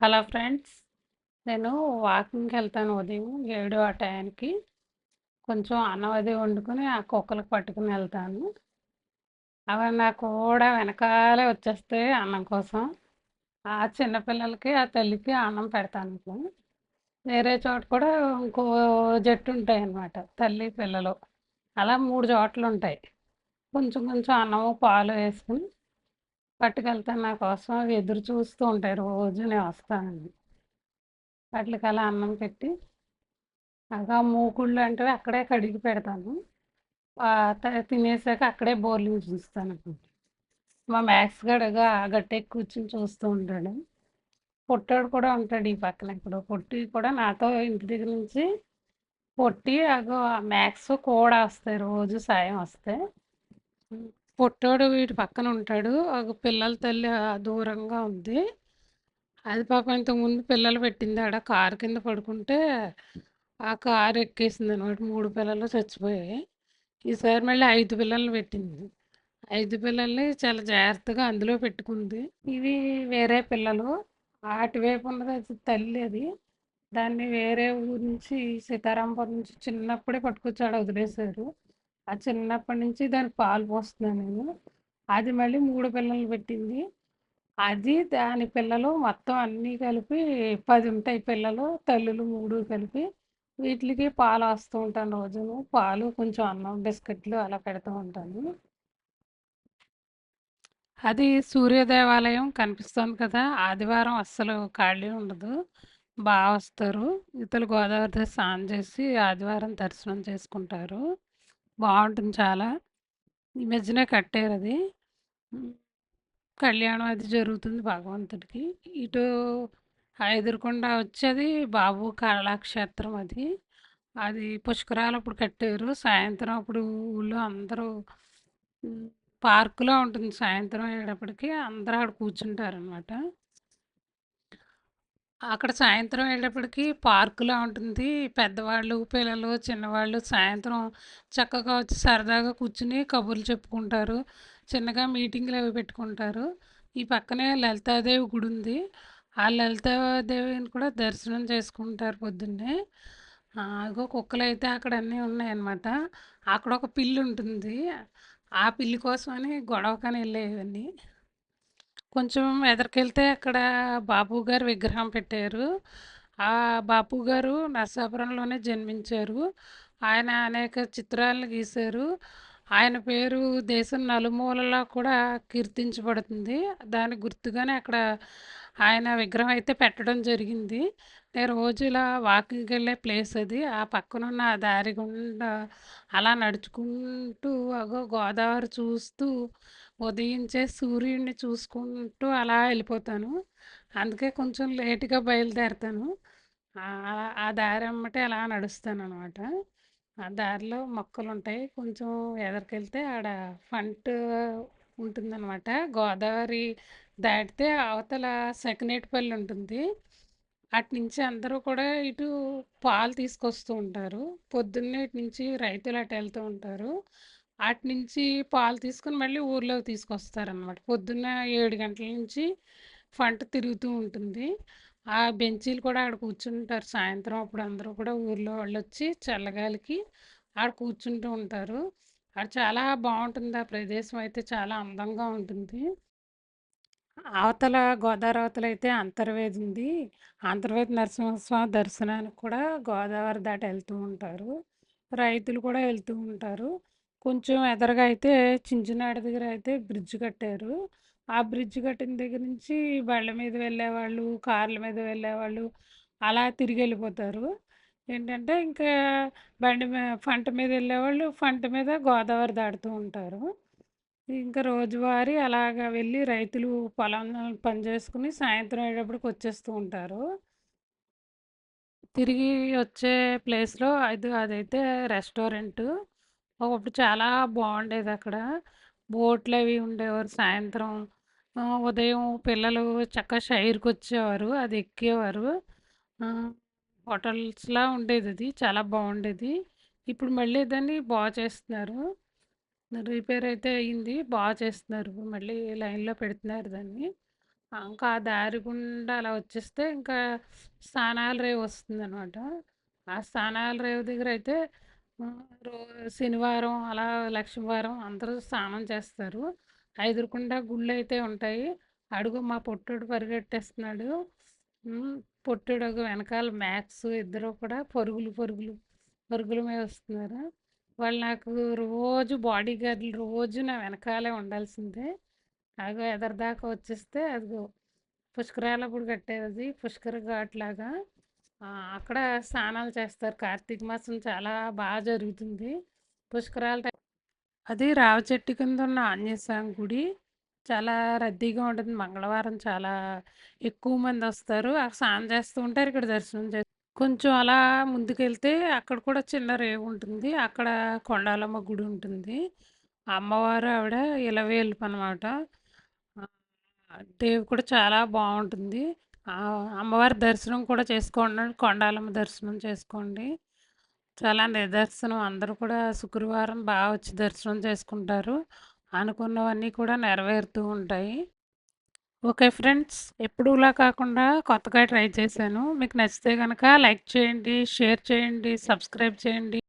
Hello friends. నేను వాకింగ్కి వెళ్తాను ఉదయం ఏడు ఆ టయానికి. కొంచెం అన్నం అది వండుకొని, ఆ కుక్కలకి పట్టుకుని వెళ్తాను అవి నాకు కూడా వెనకాలే వచ్చేస్తాయి అన్నం కోసం. ఆ చిన్నపిల్లలకి ఆ తల్లికి అన్నం పెడతాను ఇట్లా. వేరే చోట కూడా ఇంకో జట్టు ఉంటాయి అన్నమాట తల్లి, పిల్లలు. అలా మూడు చోట్ల ఉంటాయి కొంచెం కొంచెం అన్నము, పాలు వేసుకొని పట్టుకెళ్తాను నా కోసం. అవి ఎదురు చూస్తూ ఉంటాయి రోజు నేను వస్తానని. వాటికి అలా అన్నం పెట్టి, అలా మూకుళ్ళు అంటే అక్కడే కడిగి పెడతాను. తినేసాక అక్కడే బోర్లు చూస్తాను మా మ్యాక్స్ గడగా గట్టెక్కి కూర్చుని చూస్తూ ఉంటాడు. పొట్టాడు కూడా ఉంటాడు ఈ పక్కన ఇప్పుడు పొట్టి కూడా నాతో ఇంటి దగ్గర నుంచి పొట్టి, అగో మ్యాథ్స్ మ్యాక్స్ కూడా వస్తాయి రోజు సాయం వస్తే. హ్మ్. పొట్టోడు వీటి పక్కన ఉంటాడు. ఒక పిల్లల తల్లి దూరంగా ఉంది. అది పాపం ఇంతకుముందు పిల్లలు పెట్టింది ఆడ కారు కింద పడుకుంటే, ఆ కారు ఎక్కేసిందనమాట. 3 పిల్లలు చచ్చిపోయాయి. ఈసారి మళ్ళీ ఐదు పిల్లలు పెట్టింది. ఐదు పిల్లల్ని చాలా జాగ్రత్తగా అందులో పెట్టుకుంది. ఇవి వేరే పిల్లలు. అటువైపు ఉన్నది అది తల్లి అది. దాన్ని వేరే ఊరు నుంచి సీతారాంపురం నుంచి చిన్నప్పుడే పట్టుకొచ్చి ఆడ వదిలేశారు. ఆ చిన్నప్పటి నుంచి దానికి పాలు పోస్తున్నాను నేను. అది మళ్ళీ మూడు పిల్లలు పెట్టింది. అది, దాని పిల్లలు మొత్తం అన్నీ కలిపి పది ఉంటాయి పిల్లలు. తల్లులు మూడు కలిపి. వీటికి పాలు వస్తూ ఉంటాను రోజును. పాలు, కొంచెం అన్నం, బిస్కెట్లు అలా పెడుతూ ఉంటాను. అది సూర్య దేవాలయం కనిపిస్తుంది కదా! ఆదివారం అస్సలు ఖాళీ ఉండదు. బాగా వస్తారు. ఇతరులు గోదావరి స్నానం చేసి ఆదివారం దర్శనం చేసుకుంటారు. బాగుంటుంది చాలా. ఈ మధ్యనే కట్టారు అది కళ్యాణం అది జరుగుతుంది భగవంతుడికి. ఇటు ఆ వచ్చేది బాబు కళాక్షేత్రం అది. అది పుష్కరాలు అప్పుడు కట్టారు. సాయంత్రం అప్పుడు ఊళ్ళో అందరూ పార్కులో ఉంటుంది సాయంత్రం అయ్యేటప్పటికి అందరూ అక్కడ కూర్చుంటారు అనమాట అక్కడ సాయంత్రం వెళ్ళేటప్పటికి పార్కులా ఉంటుంది. పెద్దవాళ్ళు, పిల్లలు, చిన్నవాళ్ళు సాయంత్రం చక్కగా వచ్చి సరదాగా కూర్చుని కబుర్లు చెప్పుకుంటారు. చిన్నగా మీటింగ్లు అవి పెట్టుకుంటారు. ఈ పక్కనే లలితాదేవి గుడి ఉంది. ఆ లలితాదేవిని కూడా దర్శనం చేసుకుంటారు పొద్దున్నే. ఆహ్, కుక్కలు కుక్కలైతే అక్కడ అన్నీ ఉన్నాయన్నమాట. అక్కడ ఒక పిల్లి ఉంటుంది. ఆ పిల్లి కోసమని గొడవ కానీ వెళ్ళేవన్నీ కొంచెం ఎదరికెళ్తే అక్కడ బాపు గారు విగ్రహం పెట్టారు. ఆ బాపు గారు నరసాపురంలోనే జన్మించారు. ఆయన అనేక చిత్రాలను గీశారు. ఆయన పేరు దేశం నలుమూలలా కూడా కీర్తించబడుతుంది. దాని గుర్తుగానే అక్కడ ఆయన విగ్రహం అయితే పెట్టడం జరిగింది. నేను రోజు ఇలా వాకింగ్కి వెళ్ళే ప్లేస్ అది. ఆ పక్కనున్న ఆ దారి గుండా అలా నడుచుకుంటూ అగో గోదావరి చూస్తూ, ఉదయించే సూర్యుడిని చూసుకుంటూ అలా వెళ్ళిపోతాను అందుకే కొంచెం లేట్‌గా బయలుదేరుతాను ఆ దారి అమ్మటే అలా నడుస్తాను అనమాట ఆ దారిలో మొక్కలు ఉంటాయి కొంచెం ఎదరికెళ్తే ఆడ ఫంట్ ఉంటుందన్నమాట గోదావరి దాటితే అవతల సెకనేటిపల్లి ఉంటుంది. అటు నుంచి అందరూ కూడా ఇటు పాలు తీసుకొస్తూ ఉంటారు. పొద్దున్నే ఇటు నుంచి రైతులు అటు వెళ్తూ ఉంటారు. అటునుంచి పాలు తీసుకొని మళ్ళీ ఊర్లోకి తీసుకొస్తారనమాట. పొద్దున్న ఏడు గంటల నుంచి పంట తిరుగుతూ ఉంటుంది. ఆ బెంచీలు కూడా ఆడ కూర్చుంటారు సాయంత్రం అప్పుడు అందరూ కూడా ఊర్లో వాళ్ళొచ్చి చల్లగాలికి ఆడ కూర్చుంటూ ఉంటారు. ఆడ చాలా బాగుంటుంది ఆ ప్రదేశం అయితే చాలా అందంగా ఉంటుంది. అవతల గోదావరి అవతలైతే అంతర్వేది ఉంది. అంతర్వేది నరసింహస్వామి దర్శనానికి కూడా గోదావరి దాటి వెళ్తూ ఉంటారు. రైతులు కూడా వెళ్తూ ఉంటారు. కొంచెం ఎదరగా అయితే చించినాడ దగ్గర అయితే బ్రిడ్జ్ కట్టారు. ఆ బ్రిడ్జ్ కట్టిన దగ్గర నుంచి బళ్ళ మీద వెళ్ళేవాళ్ళు, కార్ల మీద వెళ్ళేవాళ్ళు అలా తిరిగి వెళ్ళిపోతారు ఏంటంటే ఇంకా బండి ఫంట మీద వెళ్ళేవాళ్ళు ఫంట మీద గోదావరి దాటుతూ ఉంటారు. ఇంకా రోజువారీ అలాగా వెళ్ళి రైతులు పొలం పని చేసుకుని సాయంత్రం అయ్యేటప్పటికి వచ్చేస్తూ ఉంటారు. తిరిగి వచ్చే ప్లేస్‌లో అది అదైతే రెస్టారెంటు. ఒకప్పుడు చాలా బాగుండేది అక్కడ బోట్లు అవి ఉండేవారు సాయంత్రం. ఉదయం పిల్లలు చక్కగా షైర్కి వచ్చేవారు అది ఎక్కేవారు. హోటల్స్లా హోటల్స్‌లా అది చాలా బాగుండేది ఇప్పుడు మళ్ళీ దాన్ని బాగు చేస్తున్నారు. రిపేర్ అయితే అయింది. బాగా చేస్తున్నారు. మళ్ళీ లైన్‌లో పెడుతున్నారు దాన్ని. ఆ! ఇంకా ఆ దారి గుండా అలా వచ్చేస్తే ఇంకా స్థానాల రేవు వస్తుందనమాట. ఆ స్థానాల రేవు దగ్గర అయితే రో శనివారం అలా లక్ష్మీవారం అందరూ స్నానం చేస్తారు. ఎదురుగుండా గుళ్ళైతే ఉంటాయి. అడుగు మా పొట్టుడు పరిగెట్టేస్తున్నాడు. పొట్టుడు ఒక వెనకాల మ్యాక్స్ ఇద్దరు కూడా పరుగులు, పరుగులు, పరుగుల మీద వస్తున్నారు. వాళ్ళు నాకు రోజు బాడీ గార్డ్‌లు రోజు నా వెనకాలే ఉండాల్సిందే. అగో ఎదరదాకా వచ్చేస్తే అదిగో పుష్కరాలప్పుడు కట్టేది పుష్కర ఘాట్ లాగా. ఆ! అక్కడ స్నానాలు చేస్తారు. కార్తీక మాసం చాలా బాగా జరుగుతుంది. పుష్కరాల టైం అది రావి చెట్టు కింద ఉన్న ఆంజనేయ స్వామి గుడి. చాలా రద్దీగా ఉంటుంది. మంగళవారం చాలా ఎక్కువ మందొస్తారు. అక్కడ స్నానం చేస్తూ ఉంటారు. ఇక్కడ దర్శనం చేస్తారు కొంచెం అలా ముందుకెళ్తే అక్కడ కూడా చిన్న రేవు ఉంటుంది. అక్కడ కొండాలమ్మ గుడి ఉంటుంది. అమ్మవారు ఆవిడ ఇలవేల్పనమాట. ఆ! దేవి కూడా చాలా బాగుంటుంది అమ్మవారి దర్శనం కూడా చేసుకోండి. కొండాలమ్మ దర్శనం చేసుకోండి. చాలా నిదర్శనం అందరూ కూడా శుక్రవారం బాగా వచ్చి దర్శనం చేసుకుంటారు. అనుకున్నవన్నీ కూడా నెరవేరుతూ ఉంటాయి. Okay friends. ఎప్పుడులా కాకుండా కొత్తగా ట్రై చేశాను. మీకు నచ్చితే కనుక లైక్ చేయండి, షేర్ చేయండి, సబ్స్క్రైబ్ చేయండి.